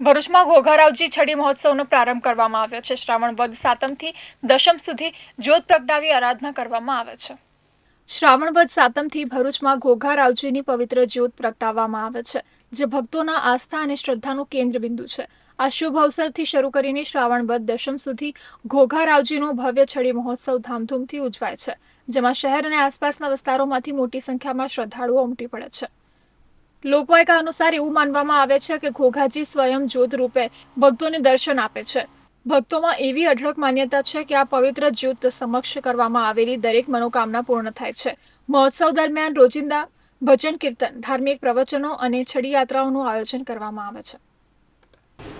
ભરૂચમાં ઘોઘારાવજી છડી મહોત્સવનો પ્રારંભ કરવામાં આવ્યો છે. શ્રાવણ વદ સાતમથી દશમ સુધી જ્યોત પ્રગટાવી આરાધના કરવામાં આવે છે. શ્રાવણ વદ સાતમથી ભરૂચમાં ઘોઘારાવજીની પવિત્ર જ્યોત પ્રગટાવવામાં આવે છે, જે ભક્તોના આસ્થા અને શ્રદ્ધાનું કેન્દ્રબિંદુ છે. આ શુભ અવસરથી શરૂ કરીને શ્રાવણ વદ દશમ સુધી ઘોઘારાવજીનો ભવ્ય છડી મહોત્સવ ધામધૂમથી ઉજવાય છે, જેમાં શહેર અને આસપાસના વિસ્તારોમાંથી મોટી સંખ્યામાં શ્રદ્ધાળુઓ ઉમટી પડે છે. લોકવાયકા અનુસાર એવું માનવામાં આવે છે કે ઘોઘાજી સ્વયં જ્યોત રૂપે ભક્તોને દર્શન આપે છે. ભક્તોમાં એવી અઢળક માન્યતા છે કે આ પવિત્ર જ્યોત સમક્ષ કરવામાં આવેલી દરેક મનોકામના પૂર્ણ થાય છે. મહોત્સવ દરમિયાન રોજિંદા ભજન કીર્તન, ધાર્મિક પ્રવચનો અને છડી યાત્રાઓનું આયોજન કરવામાં આવે છે.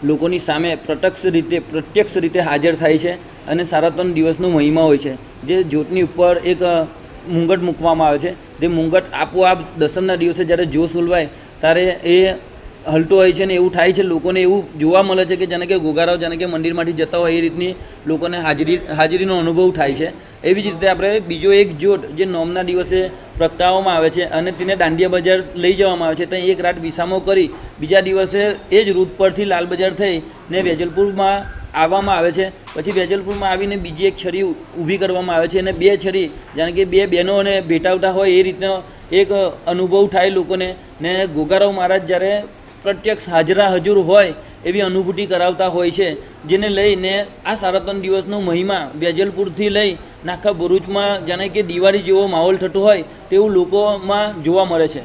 લોકોની સામે પ્રત્યક્ષ રીતે પ્રત્યક્ષ રીતે હાજર થાય છે અને સારા ત્રણ દિવસનો મહિમા હોય છે. જે જ્યોતની ઉપર એક મુંગટ મૂકવામાં આવે છે. તે મુંગટ આપોઆપ દસમના દિવસે જ્યારે જોશ ઉલવાય ત્યારે એ હલતો હોય છે ને એવું થાય છે. લોકોને એવું જોવા મળે છે કે જેને કે ગોગારાઓ જેને કે મંદિરમાંથી જતા હોય એ રીતની લોકોને હાજરી, હાજરીનો અનુભવ થાય છે. એવી જ રીતે આપણે બીજો એક જોટ જે નોમના દિવસે પ્રગટાવવામાં આવે છે અને તેને દાંડિયા બજાર લઈ જવામાં આવે છે. ત્યાં એક રાત વિસામો કરી, બીજા દિવસે એ જ રૂટ પરથી લાલ બજાર થઈ ને વેજલપુરમાં આવવામાં આવે છે. પછી વેજલપુરમાં આવીને બીજી એક છરી ઊભી કરવામાં આવે છે અને બે છરી, જાણે કે બે બહેનોને ભેટાવતા હોય એ રીતનો એક અનુભવ થાય લોકોને. ને ગોગારાવ મહારાજ જ્યારે પ્રત્યક્ષ હાજરા હજુર હોય એવી અનુભૂતિ કરાવતા હોય છે, જેને લઈને આ સાડા ત્રણ દિવસનો મહિમા વેજલપુરથી લઈ નાખા ભરૂચમાં જાણે કે દિવાળી જેવો માહોલ થતો હોય તેવું લોકોમાં જોવા મળે છે.